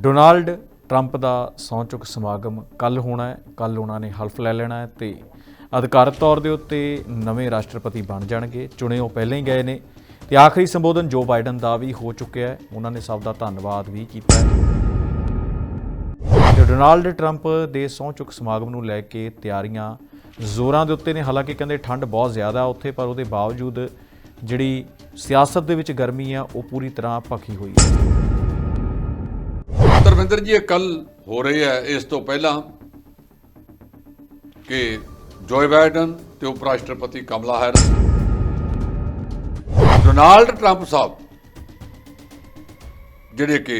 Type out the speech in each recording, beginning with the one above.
Donald Trump ਦਾ ਸਹੁੰ ਚੁੱਕ ਸਮਾਗਮ ਕੱਲ ਹੋਣਾ ਹੈ। ਕੱਲ ਉਹਨਾਂ ਨੇ ਹਲਫ ਲੈ ਲੈਣਾ ਹੈ ਤੇ ਅਧਿਕਾਰਤ ਤੌਰ ਦੇ ਉੱਤੇ ਨਵੇਂ ਰਾਸ਼ਟਰਪਤੀ ਬਣ ਜਾਣਗੇ। ਚੁਣੇ ਉਹ ਪਹਿਲਾਂ ਹੀ ਗਏ ਨੇ ਤੇ ਆਖਰੀ ਸੰਬੋਧਨ ਜੋ ਬਾਈਡਨ ਦਾ ਵੀ ਹੋ ਚੁੱਕਿਆ ਹੈ। ਉਹਨਾਂ ਨੇ ਸਭ ਦਾ ਧੰਨਵਾਦ ਵੀ ਕੀਤਾ ਹੈ। ਡੋਨਾਲਡ ਟਰੰਪ ਦੇ ਸਹੁੰ ਚੁੱਕ ਸਮਾਗਮ ਨੂੰ ਲੈ ਕੇ ਤਿਆਰੀਆਂ ਜ਼ੋਰਾਂ ਦੇ ਉੱਤੇ ਨੇ। ਹਾਲਾਂਕਿ ਕਹਿੰਦੇ ਠੰਡ ਬਹੁਤ ਜ਼ਿਆਦਾ ਉੱਥੇ, ਪਰ ਉਹਦੇ ਬਾਵਜੂਦ ਜਿਹੜੀ ਸਿਆਸਤ ਦੇ ਵਿੱਚ ਗਰਮੀ ਆ ਉਹ ਪੂਰੀ ਤਰ੍ਹਾਂ ਭਖੀ ਹੋਈ ਹੈ। ਧਰਮਿੰਦਰ ਜੀ ਇਹ ਕੱਲ ਹੋ ਰਹੀ ਹੈ ਇਸ ਤੋਂ ਪਹਿਲਾਂ ਕਿ ਜੋਏ ਬਾਈਡਨ ਤੇ ਉਪ ਰਾਸ਼ਟਰਪਤੀ ਕਮਲਾ ਹੈਰਿਸ ਡੋਨਾਲਡ ਟਰੰਪ ਸਾਹਿਬ ਜਿਹੜੇ ਕਿ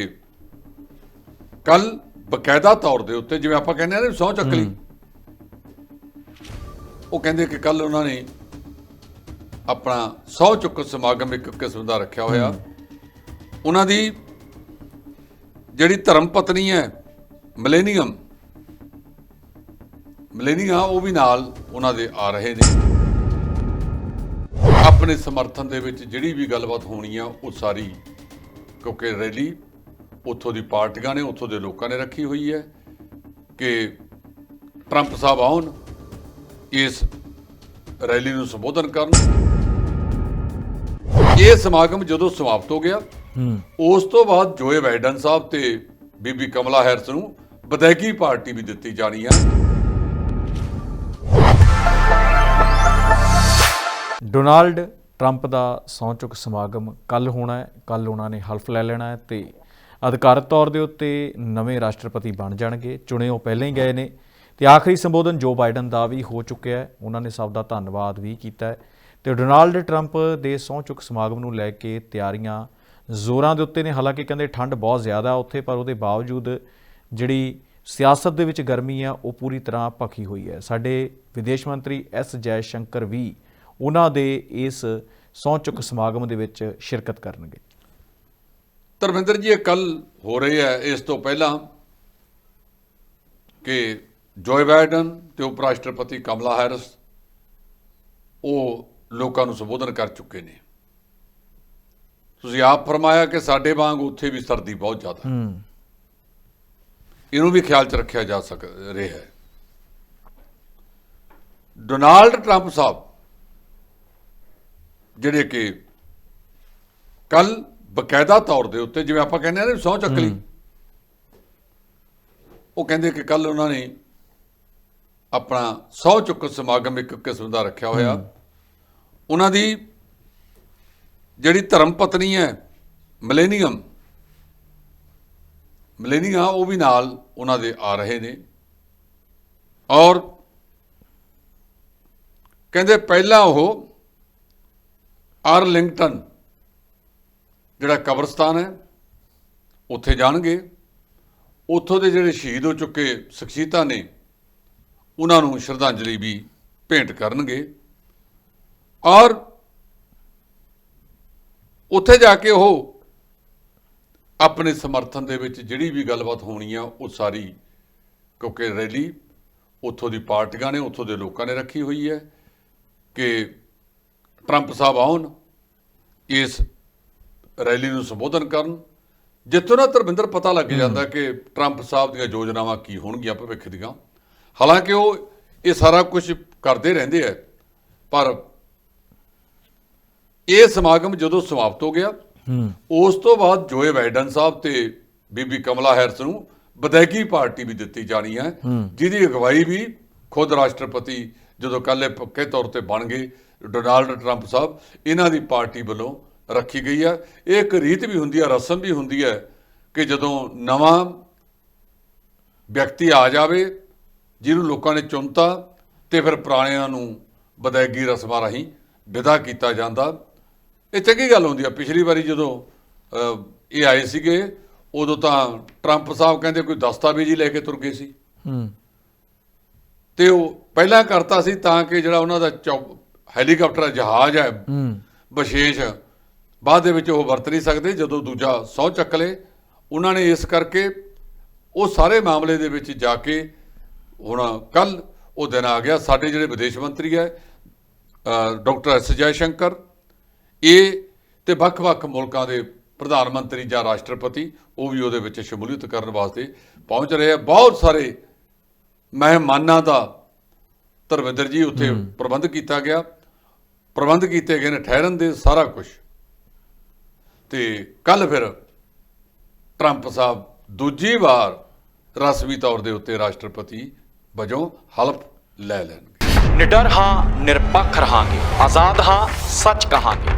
ਕੱਲ ਬਕਾਇਦਾ ਤੌਰ ਦੇ ਉੱਤੇ ਜਿਵੇਂ ਆਪਾਂ ਕਹਿੰਦੇ ਆ ਨਾ ਸਹੁੰ ਚੱਕ ਲਈ ਉਹ ਕਹਿੰਦੇ ਕਿ ਕੱਲ ਉਹਨਾਂ ਨੇ ਆਪਣਾ ਸਹੁੰ ਚੁੱਕ ਸਮਾਗਮ ਇੱਕ ਕਿਸਮ ਦਾ ਰੱਖਿਆ ਹੋਇਆ। ਉਹਨਾਂ ਦੀ ਜਿਹੜੀ ਧਰਮ ਪਤਨੀ ਹੈ ਮਿਲੇਨੀਅਮ ਮਿਲੇਨੀਆ ਉਹ ਵੀ ਨਾਲ ਉਹਨਾਂ ਦੇ ਆ ਰਹੇ ਨੇ। ਆਪਣੇ ਸਮਰਥਨ ਦੇ ਵਿੱਚ ਜਿਹੜੀ ਵੀ ਗੱਲਬਾਤ ਹੋਣੀ ਆ, ਉਹ ਸਾਰੀ, ਕਿਉਂਕਿ ਰੈਲੀ ਉੱਥੋਂ ਦੀ ਪਾਰਟੀਆਂ ਨੇ, ਉੱਥੋਂ ਦੇ ਲੋਕਾਂ ਨੇ ਰੱਖੀ ਹੋਈ ਹੈ ਕਿ ਟਰੰਪ ਸਾਹਿਬ ਆਉਣ, ਇਸ ਰੈਲੀ ਨੂੰ ਸੰਬੋਧਨ ਕਰਨ। ਇਹ ਸਮਾਗਮ ਜਦੋਂ ਸਮਾਪਤ ਹੋ ਗਿਆ ਉਸ ਤੋਂ ਬਾਅਦ ਜੋਏ ਬਾਈਡਨ ਸਾਹਿਬ ਤੇ ਬੀਬੀ ਕਮਲਾ ਹੈਰਿਸ ਨੂੰ ਵਿਦਾਇਗੀ ਪਾਰਟੀ ਵੀ ਦਿੱਤੀ ਜਾਣੀ ਹੈ ਡੋਨਾਲਡ ਟਰੰਪ ਦਾ ਸਹੁੰ ਚੁੱਕ ਸਮਾਗਮ ਕੱਲ ਹੋਣਾ ਹੈ। ਕੱਲ ਉਹਨਾਂ ਨੇ ਹਲਫ ਲੈ ਲੈਣਾ ਹੈ ਤੇ ਅਧਿਕਾਰਤ ਤੌਰ ਦੇ ਉੱਤੇ ਨਵੇਂ ਰਾਸ਼ਟਰਪਤੀ ਬਣ ਜਾਣਗੇ। ਚੁਣੇ ਉਹ ਪਹਿਲਾਂ ਹੀ ਗਏ ਨੇ ਤੇ ਆਖਰੀ ਸੰਬੋਧਨ ਜੋ ਬਾਈਡਨ ਦਾ ਵੀ ਹੋ ਚੁੱਕਿਆ ਹੈ। ਉਹਨਾਂ ਨੇ ਸਭ ਦਾ ਧੰਨਵਾਦ ਵੀ ਕੀਤਾ ਹੈ। ਤੇ ਡੋਨਾਲਡ ਟਰੰਪ ਦੇ ਸਹੁੰ ਚੁੱਕ ਸਮਾਗਮ ਨੂੰ ਲੈ ਕੇ ਤਿਆਰੀਆਂ ਜ਼ੋਰਾਂ ਦੇ ਉੱਤੇ ਨੇ, ਹਾਲਾਂਕਿ ਕਹਿੰਦੇ ਠੰਡ ਬਹੁਤ ਜ਼ਿਆਦਾ ਉੱਥੇ, ਪਰ ਉਹਦੇ ਬਾਵਜੂਦ ਜਿਹੜੀ ਸਿਆਸਤ ਦੇ ਵਿੱਚ ਗਰਮੀ ਆ, ਉਹ ਪੂਰੀ ਤਰ੍ਹਾਂ ਭਖੀ ਹੋਈ ਹੈ। ਸਾਡੇ ਵਿਦੇਸ਼ ਮੰਤਰੀ ਐਸ ਜੈ ਸ਼ੰਕਰ ਵੀ ਉਹਨਾਂ ਦੇ ਇਸ ਸਹੁੰ ਚੁੱਕ ਸਮਾਗਮ ਦੇ ਵਿੱਚ ਸ਼ਿਰਕਤ ਕਰਨਗੇ। ਧਰਮਿੰਦਰ ਜੀ, ਇਹ ਕੱਲ ਹੋ ਰਹੀ ਹੈ, ਇਸ ਤੋਂ ਪਹਿਲਾਂ ਕਿ ਜੋਏ ਬਾਈਡਨ ਤੇ ਉਪ ਰਾਸ਼ਟਰਪਤੀ ਕਮਲਾ ਹੈਰਿਸ ਉਹ ਲੋਕਾਂ ਨੂੰ ਸੰਬੋਧਨ ਕਰ ਚੁੱਕੇ ਨੇ। ਤੁਸੀਂ ਆਪ ਫਰਮਾਇਆ ਕਿ ਸਾਡੇ ਵਾਂਗ ਉੱਥੇ ਵੀ ਸਰਦੀ ਬਹੁਤ ਜ਼ਿਆਦਾ ਹੈ। ਇਹਨੂੰ ਵੀ ਖਿਆਲ 'ਚ ਰੱਖਿਆ ਜਾ ਸਕ ਰਿਹਾ ਹੈ। ਡੋਨਾਲਡ ਟਰੰਪ ਸਾਹਿਬ ਜਿਹੜੇ ਕਿ ਕੱਲ ਬਕਾਇਦਾ ਤੌਰ ਦੇ ਉੱਤੇ ਜਿਵੇਂ ਆਪਾਂ ਕਹਿੰਦੇ ਆ ਨਾ ਸਹੁੰ ਚੱਕ ਲਈ ਉਹ ਕਹਿੰਦੇ ਕਿ ਕੱਲ ਉਹਨਾਂ ਨੇ ਆਪਣਾ ਸਹੁੰ ਚੁੱਕ ਸਮਾਗਮ ਇੱਕ ਕਿਸਮ ਦਾ ਰੱਖਿਆ ਹੋਇਆ। ਉਹਨਾਂ ਦੀ ਜਿਹੜੀ ਧਰਮ ਪਤਨੀ ਹੈ ਮਿਲੇਨੀਅਮ ਮਿਲੇਨੀਆ ਉਹ ਵੀ ਨਾਲ ਉਹਨਾਂ ਦੇ ਆ ਰਹੇ ਨੇ। ਔਰ ਕਹਿੰਦੇ ਪਹਿਲਾਂ ਉਹ ਆਰਲਿੰਗਟਨ, ਜਿਹੜਾ ਕਬਰਸਤਾਨ ਹੈ, ਉੱਥੇ ਜਾਣਗੇ। ਉੱਥੋਂ ਦੇ ਜਿਹੜੇ ਸ਼ਹੀਦ ਹੋ ਚੁੱਕੇ ਸ਼ਖਸੀਅਤਾਂ ਨੇ, ਉਹਨਾਂ ਨੂੰ ਸ਼ਰਧਾਂਜਲੀ ਵੀ ਭੇਂਟ ਕਰਨਗੇ। ਔਰ ਉੱਥੇ ਜਾ ਕੇ ਉਹ ਆਪਣੇ ਸਮਰਥਨ ਦੇ ਵਿੱਚ ਜਿਹੜੀ ਵੀ ਗੱਲਬਾਤ ਹੋਣੀ ਆ ਉਹ ਸਾਰੀ ਕਿਉਂਕਿ ਰੈਲੀ ਉੱਥੋਂ ਦੀ ਪਾਰਟੀਆਂ ਨੇ ਉੱਥੋਂ ਦੇ ਲੋਕਾਂ ਨੇ ਰੱਖੀ ਹੋਈ ਹੈ ਕਿ ਟਰੰਪ ਸਾਹਿਬ ਆਉਣ ਇਸ ਰੈਲੀ ਨੂੰ ਸੰਬੋਧਨ ਕਰਨ। ਜਿੱਥੋਂ ਨਾ ਧਰਮਿੰਦਰ ਪਤਾ ਲੱਗ ਜਾਂਦਾ ਕਿ ਟਰੰਪ ਸਾਹਿਬ ਦੀਆਂ ਯੋਜਨਾਵਾਂ ਕੀ ਹੋਣਗੀਆਂ ਭਵਿੱਖ ਦੀਆਂ। ਹਾਲਾਂਕਿ ਉਹ ਇਹ ਸਾਰਾ ਕੁਝ ਕਰਦੇ ਰਹਿੰਦੇ ਆ ਪਰ ਇਹ ਸਮਾਗਮ ਜਦੋਂ ਸਮਾਪਤ ਹੋ ਗਿਆ ਹੂੰ। ਉਸ ਤੋਂ ਬਾਅਦ ਜੋਏ ਬਾਈਡਨ ਸਾਹਿਬ ਤੇ ਬੀਬੀ ਕਮਲਾ ਹੈਰਿਸ ਨੂੰ ਵਿਦਾਇਗੀ ਪਾਰਟੀ ਵੀ ਦਿੱਤੀ ਜਾਣੀ ਹੈ ਜਿਹਦੀ ਅਗਵਾਈ ਵੀ ਖੁਦ ਰਾਸ਼ਟਰਪਤੀ ਜਦੋਂ ਕੱਲ ਪੱਕੇ ਤੌਰ ਤੇ ਬਣ ਗਏ ਡੋਨਾਲਡ ਟਰੰਪ ਸਾਹਿਬ ਇਹਨਾਂ ਦੀ ਪਾਰਟੀ ਵੱਲੋਂ ਰੱਖੀ ਗਈ ਹੈ। ਇਹ ਇੱਕ ਰੀਤ ਵੀ ਹੁੰਦੀ ਹੈ ਰਸਮ ਵੀ ਹੁੰਦੀ ਹੈ ਕਿ ਜਦੋਂ ਨਵਾਂ ਵਿਅਕਤੀ ਆ ਜਾਵੇ ਜਿਹਨੂੰ ਲੋਕਾਂ ਨੇ ਚੁਣਤਾ ਤੇ ਫਿਰ ਪੁਰਾਣਿਆਂ ਨੂੰ ਵਿਦਾਇਗੀ ਰਸਮਾਂ ਰਾਹੀਂ ਵਿਦਾ ਕੀਤਾ ਜਾਂਦਾ ਇਹ ਚੰਗੀ ਗੱਲ ਹੁੰਦੀ ਆ। ਪਿਛਲੀ ਵਾਰੀ ਜਦੋਂ ਇਹ ਆਏ ਸੀਗੇ ਉਦੋਂ ਤਾਂ ਟਰੰਪ ਸਾਹਿਬ ਕਹਿੰਦੇ ਕੋਈ ਦਸਤਾਵੇਜ਼ ਹੀ ਲੈ ਕੇ ਤੁਰ ਗਏ ਸੀ। ਹੂੰ। ਤੇ ਉਹ ਪਹਿਲਾਂ ਕਰਤਾ ਸੀ ਤਾਂ ਕਿ ਜਿਹੜਾ ਉਹਨਾਂ ਦਾ ਹੈਲੀਕਾਪਟਰ ਜਹਾਜ਼ ਹੈ ਹੂੰ। ਵਿਸ਼ੇਸ਼ ਬਾਅਦ ਦੇ ਵਿੱਚ ਉਹ ਵਰਤ ਨਹੀਂ ਸਕਦੇ। ਜਦੋਂ ਦੂਜਾ ਸਹੁੰ ਚੱਕ ਲਏ ਉਹਨਾਂ ਨੇ ਇਸ ਕਰਕੇ ਉਹ ਸਾਰੇ ਮਾਮਲੇ ਦੇ ਵਿੱਚ ਜਾ ਕੇ ਹੁਣ ਕੱਲ ਉਹ ਦਿਨ ਆ ਗਿਆ। ਸਾਡੇ ਜਿਹੜੇ ਵਿਦੇਸ਼ ਮੰਤਰੀ ਹੈ ਡਾਕਟਰ ਐਸ ਜੈ ਸ਼ੰਕਰ ਇਹ ਤੇ ਵੱਖ-ਵੱਖ ਮੁਲਕਾਂ ਦੇ ਪ੍ਰਧਾਨ ਮੰਤਰੀ ਜਾਂ ਰਾਸ਼ਟਰਪਤੀ ਉਹ ਵੀ ਉਹਦੇ ਵਿੱਚ ਸ਼ਮੂਲੀਅਤ ਕਰਨ ਵਾਸਤੇ ਪਹੁੰਚ ਰਹੇ ਆ। ਬਹੁਤ ਸਾਰੇ ਮਹਿਮਾਨਾਂ ਦਾ ਧਰਮਿੰਦਰ ਜੀ ਉੱਥੇ ਪ੍ਰਬੰਧ ਕੀਤਾ ਗਿਆ। ਪ੍ਰਬੰਧ ਕੀਤੇ ਗਏ ਨੇ ਠਹਿਰਨ ਦੇ ਸਾਰਾ ਕੁਝ ਤੇ ਕੱਲ ਫਿਰ ਟਰੰਪ ਸਾਹਿਬ ਦੂਜੀ ਵਾਰ ਰਸਮੀ ਤੌਰ ਦੇ ਉੱਤੇ ਰਾਸ਼ਟਰਪਤੀ ਵਜੋਂ ਹਲਫ ਲੈ ਲੈਣਗੇ। ਨਿਡਰ ਹਾਂ ਨਿਰਪੱਖ ਰਹਾਂਗੇ। ਆਜ਼ਾਦ ਹਾਂ ਸੱਚ ਕਹਾਂਗੇ।